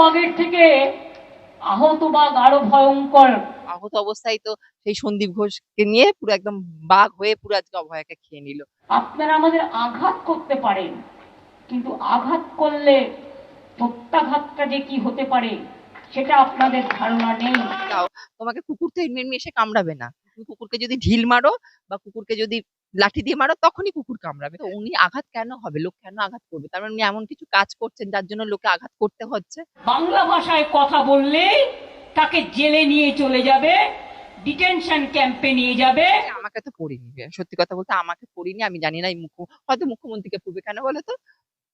বাঘের থেকে আহত বাঘ আরও ভয়ঙ্কর। আহত অবস্থায় তো সেই সন্দীপ ঘোষকে নিয়ে পুরো একদম বাঘ হয়ে পুরো আজকে অভয়াকে খেয়ে নিল। আপনারা আমাদের আঘাত করতে পারেন কিন্তু আঘাত করলে প্রত্যাঘাতটা যে কি হতে পারে সেটা আপনাদের ধারণা নেই। তোমাকে কুকুর তো এমনি এসে কামড়াবে না। তুমি কুকুরকে যদি ঢিল মারো বা কুকুরকে যদি লাঠি দিয়ে মারো তখনই কুকুর কামড়াবে। তো উনি আঘাত কেন হবে? লোক কেন আঘাত করবে? তার মানে উনি এমন কিছু কাজ করছেন যার জন্য লোকে আঘাত করতে হচ্ছে। বাংলা ভাষায় কথা বললে তাকে জেলে নিয়ে চলে যাবে ডিটেনশন ক্যাম্পে নিয়ে যাবে। আমাকে তো পড়িনি সত্যি কথা বলতে আমাকে পড়িনি আমি জানি না এই মুখ্য হয়তো মুখ্যমন্ত্রীকে পূর্বে কেন বলতো তো?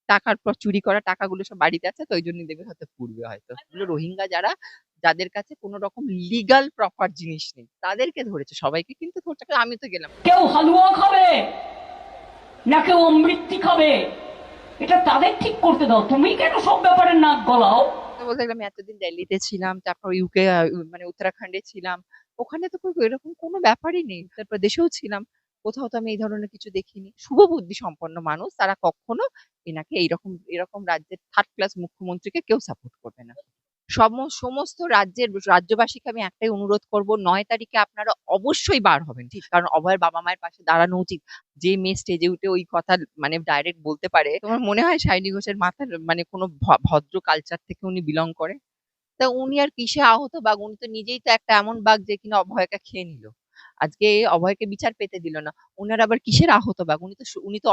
টাকার পর চুরি করা টাকাগুলো সব বাড়িতে আছে তো ওই জন্য দেখবে হয়তো পূর্বে হয়তো। এগুলো রোহিঙ্গা যারা যাদের কাছে কোনো রকম লিগাল প্রপার জিনিস নেই তাদেরকে ধরেছে সবাইকে কিন্তু ধরছে। আমি তো গেলাম। কেউ হালুয়া খাবে না কেউ অমৃতি খাবে এটা তাদের ঠিক করতে দাও। তুমি কেন সব ব্যাপারে নাক গলাও? বলতে গেলে আমি এতদিন দিল্লিতে ছিলাম তারপর ইউকে মানে উত্তরাখণ্ডে ছিলাম। ওখানে তো কোনো এরকম কোনো ব্যাপারই নেই তারপর দেশেও ছিলাম। কোথাও তো আমি এই ধরনের কিছু দেখিনি। শুভ বুদ্ধি সম্পন্ন মানুষ তারা কখনো এনাকে এইরকম এরকম রাজ্যের থার্ড ক্লাস মুখ্যমন্ত্রীকে কেউ সাপোর্ট করবে না। সম- সমস্ত রাজ্যের রাজ্যবাসীকে আমি একটাই অনুরোধ করব নয় তারিখে আপনারা অবশ্যই বার হবেন। ঠিক। কারণ অভয়ের বাবা মায়ের পাশে দাঁড়ানো উচিত। যে মেয়ে স্টেজে উঠে ওই কথা মানে ডাইরেক্ট বলতে পারে তোমার মনে হয় শাইনি ঘোষের মাথার মানে কোনো ভদ্র কালচার থেকে উনি বিলং করে? তা উনি আর কিসে আহত বাঘ? উনি তো নিজেই তো একটা এমন বাঘ যে কিনা অভয়কে খেয়ে নিল। আজকে অভয়কে বিচার পেতে দিল না। ওনার আবার কিসের আহত বাঘ? উনি তো উনি তো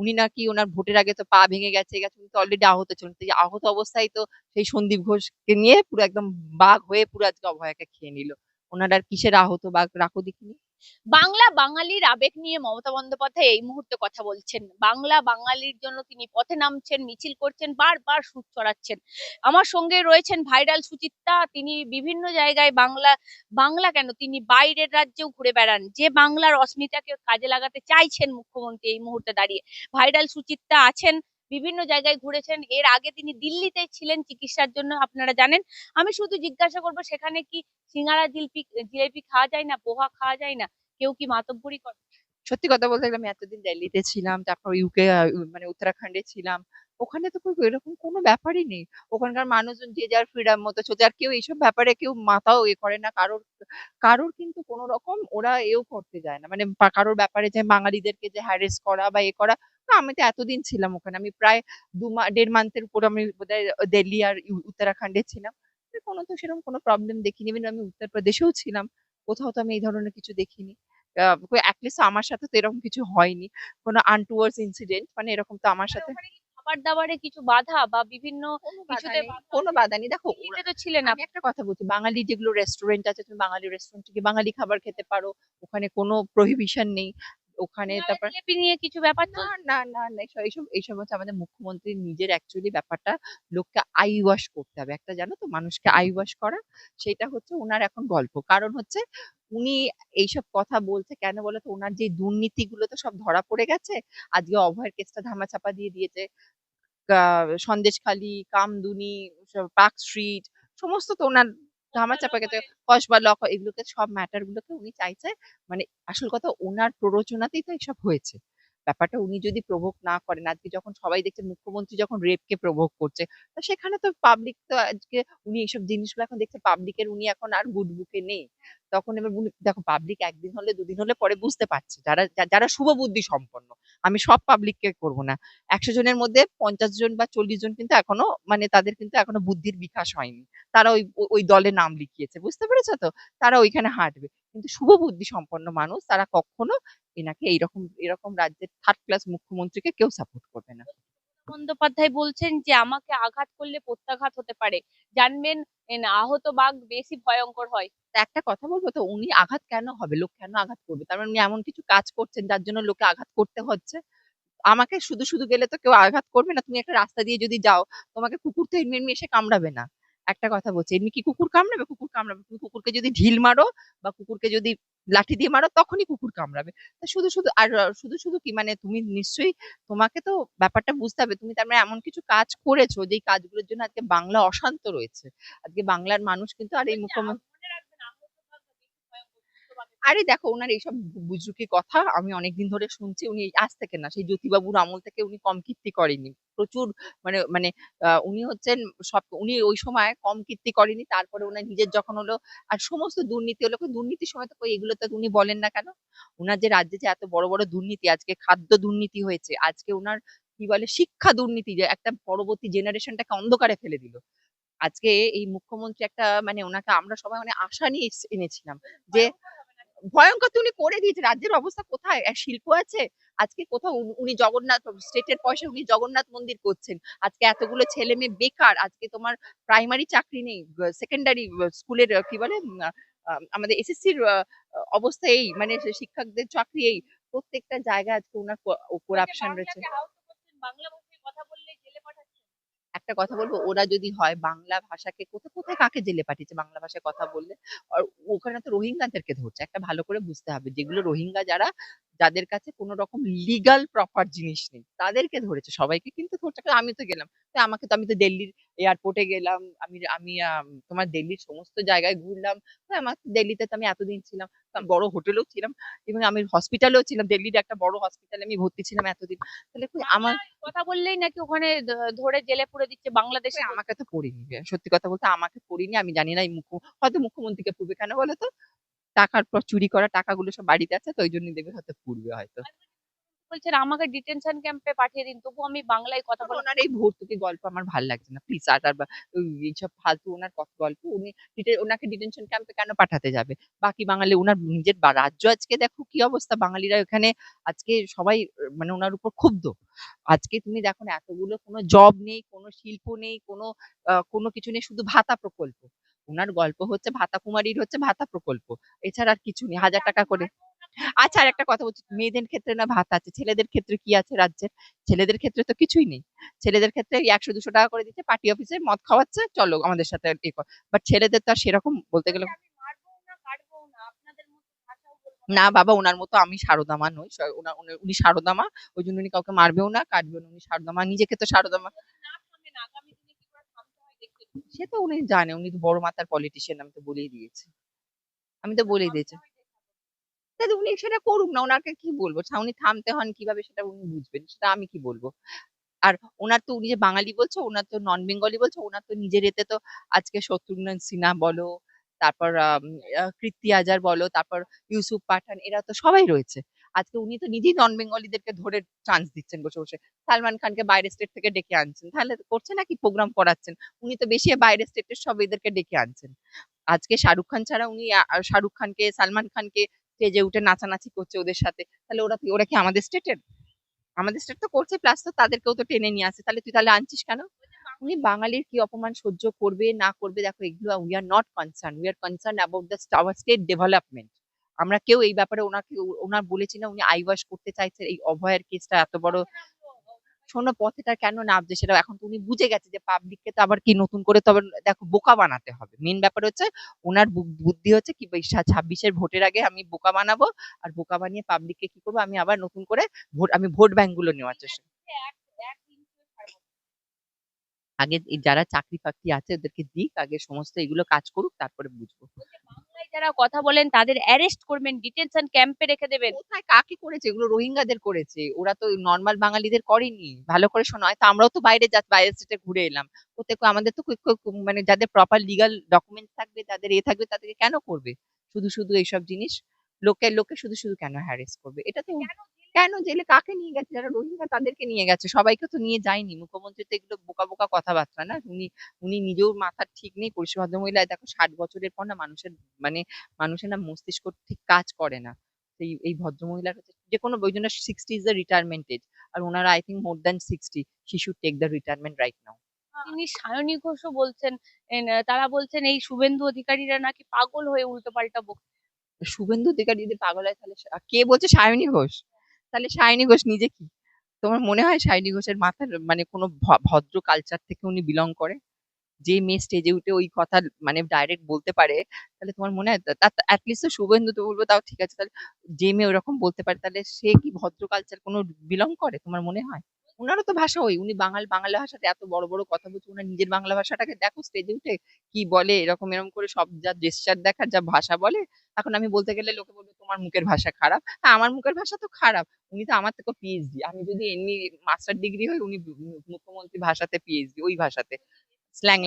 উনি নাকি ওনার ভোটের আগে তো পা ভেঙে গেছে গেছে উনি তো অলরেডি আহত ছিলেন। আহত অবস্থায় তো সেই সন্দীপ ঘোষকে নিয়ে পুরো একদম বাঘ হয়ে পুরো আজকে অভয়াকে খেয়ে নিল। ওনার আর কিসের আহত বাঘ? রাখো দেখিনি। বাংলা বাঙালির আবেগ নিয়ে মমতা বন্দ্যোপাধ্যায় এই মুহূর্তে কথা বলছেন। বাংলা বাঙালির জন্য তিনি পথে নামছেন, মিছিল করছেন, বারবার সুর চড়াচ্ছেন। আমার সঙ্গে রয়েছেন ভাইরাল সুচিত্রা। তিনি বিভিন্ন জায়গায় বাংলা বাংলা কেন? তিনি বাইরের রাজ্যেও ঘুরে বেড়ান। যে বাংলার অস্মিতাকে কাজে লাগাতে চাইছেন মুখ্যমন্ত্রী এই মুহূর্তে দাঁড়িয়ে। ভাইরাল সুচিত্রা আছেন বিভিন্ন জায়গায় ঘুরেছেন। এর আগে তিনি দিল্লিতে ছিলেন চিকিৎসার জন্য, আপনারা জানেন। আমি শুধু জিজ্ঞাসা করব, সেখানে কি সিঙ্গারা জিলপি, জিলেপি খাওয়া যায় না, পোহা খাওয়া যায় না? কেউ কি মাতব্বরি করে? সত্যি কথা বলতে গেলে আমি এতদিন দিল্লিতে ছিলাম, তারপর ইউকে মানে উত্তরাখণ্ডে ছিলাম। ওখানে তো এরকম কোনো ব্যাপারই নেই। ওখানকার মানুষজন যে যার ফ্রিডম মতো চলছে আর কেউ এইসব ব্যাপারে কেউ মাথাও এ করে না। কারোর কারোর কিন্তু কোনো রকম ওরা এও করতে যায় না। মানে কারোর ব্যাপারে যে বাঙালিদেরকে যে হ্যারেস করা বা এ করা আমি তো এতদিন ছিলাম ওখানে। আমি প্রায় দু মা দেড় মান্থের উপর আমি বোধহয় দিল্লি আর উত্তরাখণ্ডে ছিলাম। কোনো তো সেরকম কোনো প্রবলেম দেখিনি। Even আমি উত্তরপ্রদেশেও ছিলাম কোথাও তো আমি এই ধরনের কিছু দেখিনি। অ্যাটলিস্ট আমার সাথে তো এরকম কিছু হয়নি। কোনো আনটুয়ার্স ইনসিডেন্ট মানে এরকম তো আমার সাথে খাবার দাবারে কিছু বাধা বা বিভিন্ন কিছুতে কোনো বাধা নেই। দেখো তো ছিলেন আমি একটা কথা বলছি বাঙালি যেগুলো রেস্টুরেন্ট আছে তুমি বাঙালি রেস্টুরেন্ট গিয়ে বাঙালি খাবার খেতে পারো। ওখানে কোনো প্রহিবিশন নেই। ওখানে তারপর নিয়ে কিছু ব্যাপার না না না না এইসব এইসব হচ্ছে আমাদের মুখ্যমন্ত্রীর নিজের অ্যাকচুয়ালি ব্যাপারটা লোককে আই ওয়াশ করতে হবে। একটা জানো তো মানুষকে আই ওয়াশ করা সেটা হচ্ছে ওনার এখন গল্প। কারণ হচ্ছে উনি এইসব কথা বলছে কেন বলো তো ওনার যে দুর্নীতিগুলো তো সব ধরা পড়ে গেছে। আজকে অভয়ের কেসটা ধামাচাপা দিয়ে দিয়েছে। সন্দেশখালি কামদুনি পার্ক স্ট্রিট সমস্ত তো ওনার ধামাচাপা গেছে। কসবা লক এগুলোকে সব ম্যাটার গুলোকে উনি চাইছে। মানে আসল কথা ওনার প্ররোচনাতেই তো এসব হয়েছে। ব্যাপারটা উনি যদি প্রভোগ না করেন, আজকে যখন সবাই দেখছে মুখ্যমন্ত্রী যখন রেপকে প্রভোগ করছে, তো সেখানে তো পাবলিক তো আজকে উনি এইসব জিনিসগুলো এখন দেখছে পাবলিকের উনি এখন আর গুড বুকে নেই। তখন এবার দেখো পাবলিক একদিন হলে দুদিন হলে পরে বুঝতে পারছে, যারা যারা শুভ বুদ্ধি সম্পন্ন, আমি সব পাবলিককে করব না। একশো জনের মধ্যে পঞ্চাশ জন বা চল্লিশ জন কিন্তু এখনও মানে তাদের কিন্তু এখনও বুদ্ধির বিকাশ হয়নি। তারা ওই ওই দলে নাম লিখিয়েছে, বুঝতে পেরেছ তো? তারা ওইখানে হাঁটবে। কিন্তু শুভ বুদ্ধি সম্পন্ন মানুষ, তারা কখনো এনাকে এইরকম এরকম রাজ্যের থার্ড ক্লাস মুখ্যমন্ত্রীকে কেউ সাপোর্ট করবে না। বন্দ্যোপাধ্যায় বলছেন যে আমাকে আঘাত করলে প্রত্যাঘাত হতে পারে। জানবেন আহত বাঘ বেশি ভয়ঙ্কর হয়। একটা কথা বলব তো উনি আঘাত কেন হবে? লোক কেন আঘাত করবে? তার মানে উনি এমন কিছু কাজ করছেন যার জন্য লোকে আঘাত করতে হচ্ছে? আমাকে শুধু শুধু গেলে তো কেউ আঘাত করবে না? তুমি একটা রাস্তা দিয়ে যদি যাও তোমাকে কুকুর তো এমনি এমনি এসে কামড়াবে না। একটা কথা বলছি এমনি কি কুকুর কামড়াবে? কুকুর কামড়াবে। তুমি কুকুরকে যদি ঢিল মারো বা কুকুরকে যদি লাঠি দিয়ে মারো তখনই কুকুর কামড়াবে। তা শুধু শুধু আর শুধু শুধু কি মানে তুমি নিশ্চয়ই তোমাকে তো ব্যাপারটা বুঝতে হবে। তুমি তার মানে এমন কিছু কাজ করেছ যেই কাজগুলোর জন্য আজকে বাংলা অশান্ত রয়েছে। আজকে বাংলার মানুষ কিন্তু আর এই মুখ্যমন্ত্রী আরে দেখো ওনার এইসব বু- বুজরুকি কথা আমি অনেকদিন ধরে শুনছি, উনি আজ থেকে না, সেই জ্যোতিবাবুর আমল থেকে উনি কম কীর্তি করেনি প্রচুর মানে মানে উনি হচ্ছেন সব, উনি ওই সময় কম কীর্তি করেনি তারপরে ওনার নিজের যখন হলো, আর সমস্ত দুর্নীতি হলো দুর্নীতির সময় তো এগুলো তো উনি বলেন না কেন? ওনার যে রাজ্যে যে এত বড় বড় দুর্নীতি, আজকে খাদ্য দুর্নীতি হয়েছে, আজকে ওনার কি বলে, শিক্ষা দুর্নীতি যে একটা পরবর্তী জেনারেশনটাকে অন্ধকারে ফেলে দিল। আজকে এই মুখ্যমন্ত্রী একটা মানে ওনাকে আমরা সবাই মানে আশা নিয়ে এনেছিলাম যে ভয়ঙ্কর তো উনি করে দিয়েছে রাজ্যের অবস্থা কোথায়? শিল্প আছে? আজকে কোথাও উনি- জগন্নাথ স্টেটের পয়সা উনি জগন্নাথ মন্দির করছেন। আজকে এতগুলো ছেলে মেয়ে বেকার আজকে তোমার প্রাইমারি চাকরি নেই সেকেন্ডারি স্কুলের কি বলে আমাদের এসএসসির অবস্থা এই মানে শিক্ষকদের চাকরি এই। প্রত্যেকটা জায়গায় আজকে ওনার করাপশন রয়েছে। আহত করছেন, বাংলা একটা কথা বলব, ওরা যদি হয় বাংলা ভাষাকে কোথায় কোথায় কাকে জেলে পাঠিয়েছে বাংলা ভাষায় কথা বললে? আর ওখানে তো রোহিঙ্গাদেরকে ধরছে, একটা ভালো করে বুঝতে হবে। যেগুলো রোহিঙ্গা যারা, যাদের কাছে কোনো রকম লিগাল প্রপার জিনিস নেই, তাদেরকে ধরেছে, সবাইকে কিন্তু ধরছে। আমি তো গেলাম আমাকে তো, আমি তো দিল্লির এয়ারপোর্টে গেলাম আমি আমি তোমার দিল্লির সমস্ত জায়গায় ঘুরলাম। তো আমার দিল্লিতে তো আমি এতদিন ছিলাম বড় হোটেলেও ছিলাম এবং আমি হসপিটালেও ছিলাম। দিল্লির একটা বড় হসপিটালে আমি ভর্তি ছিলাম এতদিন। তাহলে আমার কথা বললেই নাকি ওখানে ধরে জেলে পুরে দিচ্ছে বাংলাদেশে? আমাকে তো পড়িনি সত্যি কথা বলতে আমাকে পড়িনি আমি জানি না মুখ্য হয়তো মুখ্যমন্ত্রীকে পূর্বে কেন বলো তো টাকার পর চুরি করা টাকাগুলো সব বাড়িতে আছে তো ওই জন্য দেবে হয়তো পূর্বে হয়তো। বলছেন আমাকে ডিটেনশন ক্যাম্পে পাঠিয়ে দিন তবু আমি বাংলায় কথা বলব ওনার এই ভর্তুকি গল্প আমার ভালো লাগছে না। প্লিজ আর আর এইসব ফালতু ওনার কত গল্প উনি ওনাকে ডিটেনশন ক্যাম্পে কেন পাঠাতে যাবে? বাকি বাঙালি ওনার নিজের রাজ্য আজকে দেখো কি অবস্থা। বাঙালিরা এখানে আজকে সবাই মানে ওনার উপর ক্ষুব্ধ। আজকে তুমি দেখো না এতগুলো কোনো জব নেই কোনো শিল্প নেই কোনো কোনো কিছু নেই শুধু ভাতা প্রকল্প। ওনার গল্প হচ্ছে ভাতা কুমারীর হচ্ছে ভাতা প্রকল্প। এছাড়া আর কিছু নেই হাজার টাকা করে আচ্ছা আর একটা কথা বলছি। মেয়েদের ক্ষেত্রে না ভাত আছে ছেলেদের ক্ষেত্রে কি আছে রাজ্যের? ছেলেদের ক্ষেত্রে তো কিছুই নেই। ছেলেদের ক্ষেত্রে একশো দুশো টাকা করে দিচ্ছে পার্টি অফিসে মদ খাওয়াচ্ছে চলো আমাদের সাথে এ কর। বাট ছেলেদের তো আর সেরকম বলতে গেলে না বাবা ওনার মতো আমি সারদামা নই। উনি- সারদামা ওই জন্য উনি কাউকে মারবেও না কাটবেও না। উনি সারদামা নিজেকে তো সারদামা। সে তো উনি জানে উনি তো বড় মাতার পলিটিশিয়ান আমি তো বলেই দিয়েছি। আমি তো বলেই দিয়েছি। তাহলে উনি সেটা করুক না ওনাকে কি বলব? উনি থামতে হন কীভাবে সেটা উনি বুঝবেন, সেটা আমি কি বলব? আর ওনার তো, উনি যে বাঙালি বলছে ওনার তো নন বেঙ্গলি বলছে ওনার তো নিজের এতে তো আজকে শত্রুঘ্ন সিনহা বলো, তারপর কীর্তি আজার বলো, তারপর ইউসুফ পাঠান, এরা তো সবাই রয়েছে। আজকে উনি তো নিজেই নন বেঙ্গলিদেরকে ধরে চান্স দিচ্ছেন বসে বসে। সালমান খানকে বাইরের স্টেট থেকে ডেকে আনছেন। তাহলে করছে নাকি প্রোগ্রাম করাচ্ছেন। উনি তো বেশি বাইরের স্টেটের সব এদেরকে ডেকে আনছেন। আজকে শাহরুখ খান ছাড়া উনি শাহরুখ খানকে, সালমান খানকে স্টেজে উঠে নাচানাচি করছে ওদের সাথে। তাহলে ওরা ওরা কি আমাদের স্টেটের আমাদের স্টেট তো করছে প্লাস তো তাদেরকেও তো টেনে নিয়ে আসে। তাহলে তুই তাহলে আনছিস কেন? উনি বাঙালির কি অপমান সহ্য করবে, না করবে? দেখো, এগুলো we are not concern we are concern about the our state development আমরা কেউ এই ব্যাপারে ওনাকে, ওনার বলেছি না, উনি আইওয়াশ করতে চাইছে। এই অভয়ের কেসটা এত বড় শোনো পথেটা কেন নামছে সেটা এখন উনি বুঝে গেছে যে পাবলিককে তো আবার কি নতুন করে তো আবার দেখো বোকা বানাতে হবে। মেন ব্যাপার হচ্ছে ওনার বুদ্ধি হচ্ছে কি ছাব্বিশের ভোটের আগে আমি বোকা বানাবো, আর বোকা বানিয়ে পাবলিককে কি করব, আমি আবার নতুন করে ভোট আমি ভোট ব্যাংকগুলো নেওয়ার চেষ্টা এক এক ইঞ্চিও ছাড়বো না। আগে যারা চাকরি ফাকরি আছে ওদেরকে দিক আগে সমস্ত এগুলো কাজ করুক তারপরে বুঝব। বাংলায় যারা কথা বলেন তাদের অ্যারেস্ট করবেন ডিটেনশন ক্যাম্পে রেখে দেবেন। কোথায় কাকে করেছে? এগুলো রোহিঙ্গাদের করেছে। ওরা তো নর্মাল বাঙালিদের করেনি। ভালো করে শোনো হয়তো আমরাও তো বাইরে যা বাইরের স্টেটে ঘুরে এলাম। কোথায় আমাদের তো মানে যাদের প্রপার লিগাল ডকুমেন্ট থাকবে তাদের এ থাকবে তাদেরকে কেন করবে? শুধু শুধু এইসব জিনিস? লোকের লোকে শুধু শুধু কেন হ্যারেস করবে? এটা তো কেন জেলে কাকে নিয়ে গেছে? যারা রোহিঙ্গা তাদেরকে নিয়ে গেছে। সবাইকে তো নিয়ে যায়নি। মুখ্যমন্ত্রী তো এগুলো বোকা বোকা কথাবার্তা না? উনি উনি নিজেও মাথার ঠিক নেই। পরিষেবা মহিলা দেখো ষাট বছরের পর না মানুষের মানে মানুষের না মস্তিষ্ক ঠিক কাজ করে না। এই এই ভদ্রমহিলার হচ্ছে যে কোনো ওই জন্য sixty is the retirement age আর ওনারা I think more than sixty she should take the retirement right now তিনি সায়নী ঘোষও বলছেন তারা বলছেন এই শুভেন্দু অধিকারীরা নাকি পাগল হয়ে উল্টো পাল্টা শুভেন্দু অধিকারী যদি পাগল হয় তাহলে কে বলছে সায়নী ঘোষ? তাহলে সায়নী ঘোষ নিজে কি? তোমার মনে হয় সায়নী ঘোষের মাথার মানে কোনো ভদ্র কালচার থেকে উনি বিলং করে? যে মেয়ে স্টেজে উঠে ওই কথা মানে ডাইরেক্ট বলতে পারে, তাহলে তোমার মনে হয় অ্যাটলিস্ট তো শুভেন্দু তো বলব, তাও ঠিক আছে। তাহলে যে মেয়ে ওরকম বলতে পারে, তাহলে সে কি ভদ্র কালচার কোনো বিলং করে, তোমার মনে হয়? ওনারও তো ভাষা ওই, উনি বাঙাল, বাংলা ভাষাতে এত বড় বড় কথা বলছে ওনার নিজের বাংলা ভাষাটাকে দেখো স্টেজে উঠে কি বলে, এরকম এরকম করে সব যা জেস্টার দেখার যা ভাষা বলে, এখন আমি বলতে গেলে লোকে বলবে তোমার মুখের ভাষা খারাপ। হ্যাঁ আমার মুখের ভাষা তো খারাপ, উনি তো আমার থেকে পিএইচডি আমি যদি এমনি মাস্টার ডিগ্রি হই, উনি মুখ্যমন্ত্রী ভাষাতে পিএইচডি ওই ভাষাতে। স্ল্যাং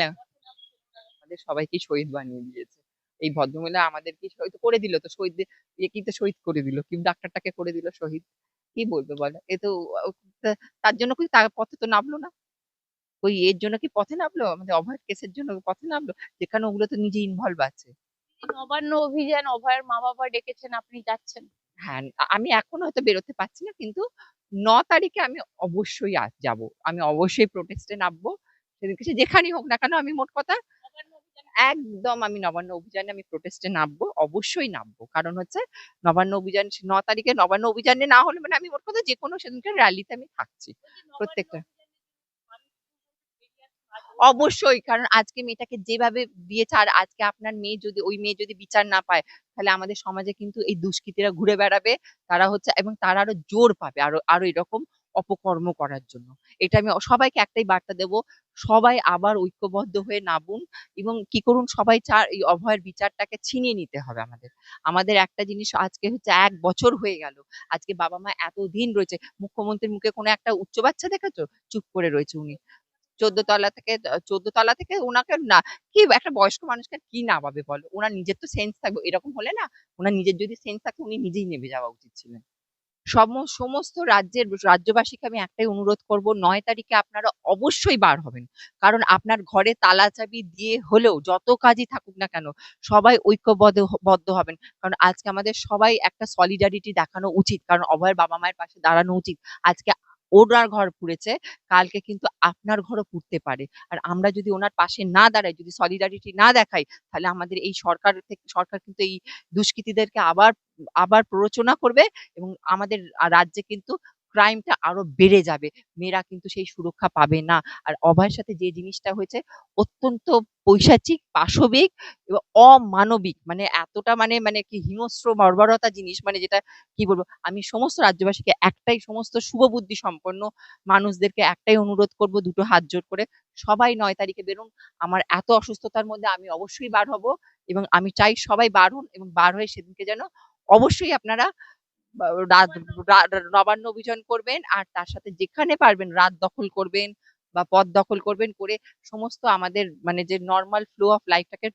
আমাদের সবাইকে শহীদ বানিয়ে দিয়েছে। এই ভদ্রমহিলা আমাদেরকে শহীদ করে দিল, তো শহীদ কি তো শহীদ করে দিল, কি ডাক্তারটাকে করে দিল শহীদ? কি বলবে বলো? এ তো তার জন্য কি তার পথে তো নামলো না? ওই এর জন্য কি পথে নামলো? আমাদের অভয়ের কেসের জন্য পথে নামলো? যেখানে ওগুলো তো নিজে ইনভলভ আছে। নবান্ন অভিযান অভয়ের মা বাবা ডেকেছেন আপনি যাচ্ছেন। হ্যাঁ আমি এখন হয়তো বেরোতে পারছি না কিন্তু ন তারিখে আমি অবশ্যই যাব। আমি অবশ্যই প্রোটেস্টে নামবো। সেদিনকে যেখানেই হোক না কেন আমি মোট কথা একদম আমি নবান্ন অভিযানে আমি প্রোটেস্টে নামবো অবশ্যই নামবো। কারণ হচ্ছে নবান্ন অভিযান ন তারিখে নবান্ন অভিযানে না হলে মানে আমি মোট কথা যে কোনো সেদিনকে র্যালিতে আমি থাকছি প্রত্যেকটা। অবশ্যই কারণ আজকে মেয়েটাকে যেভাবে দিয়েছে আর আজকে আপনার মেয়ে যদি ওই মেয়ে যদি বিচার না পায় তাহলে আমাদের সমাজে কিন্তু এই দুষ্কৃতীরা ঘুরে বেড়াবে তারা হচ্ছে এবং তারা আরও জোর পাবে আরও আরও এরকম অপকর্ম করার জন্য। এটা আমি সবাইকে একটাই বার্তা দেব, সবাই আবার ঐক্যবদ্ধ হয়ে নামুন এবং কি করুন, সবাই চার, এই অভয়ের বিচারটাকে ছিনিয়ে নিতে হবে আমাদের। আমাদের একটা জিনিস আজকে হচ্ছে এক বছর হয়ে গেল, আজকে বাবা মা এতদিন রয়েছে, মুখ্যমন্ত্রীর মুখে কোনো একটা উচ্চ বাচ্চা দেখেছ? চুপ করে রয়েছে উনি। চোদ্দ তলা থেকে, চোদ্দ তলা থেকে ওনাকে না, কি একটা বয়স্ক মানুষকে কি নামাবে বলো? ওনার নিজের তো সেন্স থাকবে, এরকম হলে না ওনার নিজের যদি সেন্স থাকে, উনি নিজেই নেমে যাওয়া উচিত ছিলেন। সম- সমস্ত রাজ্যের রাজ্যবাসীকে আমি একটাই অনুরোধ করব, নয় তারিখে আপনারা অবশ্যই বার হবেন। কারণ আপনার ঘরে তালা চাবি দিয়ে হলেও যত কাজই থাকুক না কেন, সবাই ঐক্যবদ্ধ বদ্ধ হবেন। কারণ আজকে আমাদের সবাই একটা সলিডারিটি দেখানো উচিত, কারণ অভয়ের বাবা মায়ের পাশে দাঁড়ানো উচিত। আজকে ওনার ঘর পুড়েছে, কালকে কিন্তু আপনার ঘরও পুড়তে পারে। আর আমরা যদি ওনার পাশে না দাঁড়াই, যদি সলিডারিটি না দেখাই, তাহলে আমাদের এই সরকার থেকে সরকার কিন্তু এই দুষ্কৃতীদেরকে আবার আবার প্ররোচনা করবে এবং আমাদের রাজ্যে কিন্তু ক্রাইমটা আরও বেড়ে যাবে। মেয়েরা কিন্তু সেই সুরক্ষা পাবে না। আর অভয়ের সাথে যে জিনিসটা হয়েছে, অত্যন্ত পৈশাচিক, পাশবিক এবং অমানবিক। মানে এতটা মানে মানে কি হিংস্র, বর্বরতা জিনিস। মানে যেটা, কি বলব, আমি সমস্ত রাজ্যবাসীকে একটাই, সমস্ত শুভবুদ্ধি সম্পন্ন মানুষদেরকে একটাই অনুরোধ করব, দুটো হাত জোর করে। সবাই নয় তারিখে বেরোন। আমার এত অসুস্থতার মধ্যে আমি অবশ্যই বার হব এবং আমি চাই সবাই বার হন এবং বার হয়ে সেদিনকে যেন অবশ্যই আপনারা নবান্ন অভিযান করবেন আর তার সাথে যেখানে পারবেন রাত দখল করবেন বা পথ দখল করবেন করে সমস্ত আমাদের মানে যে নর্মাল ফ্লো অফ লাইফটাকে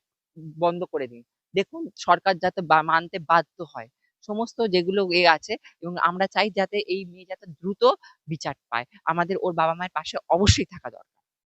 বন্ধ করে দিন। দেখুন সরকার যাতে মানতে বাধ্য হয়। সমস্ত যেগুলো এ আছে এবং আমরা চাই যাতে এই মেয়ে যাতে দ্রুত বিচার পায়। আমাদের ওর বাবা মায়ের পাশে অবশ্যই থাকা দরকার।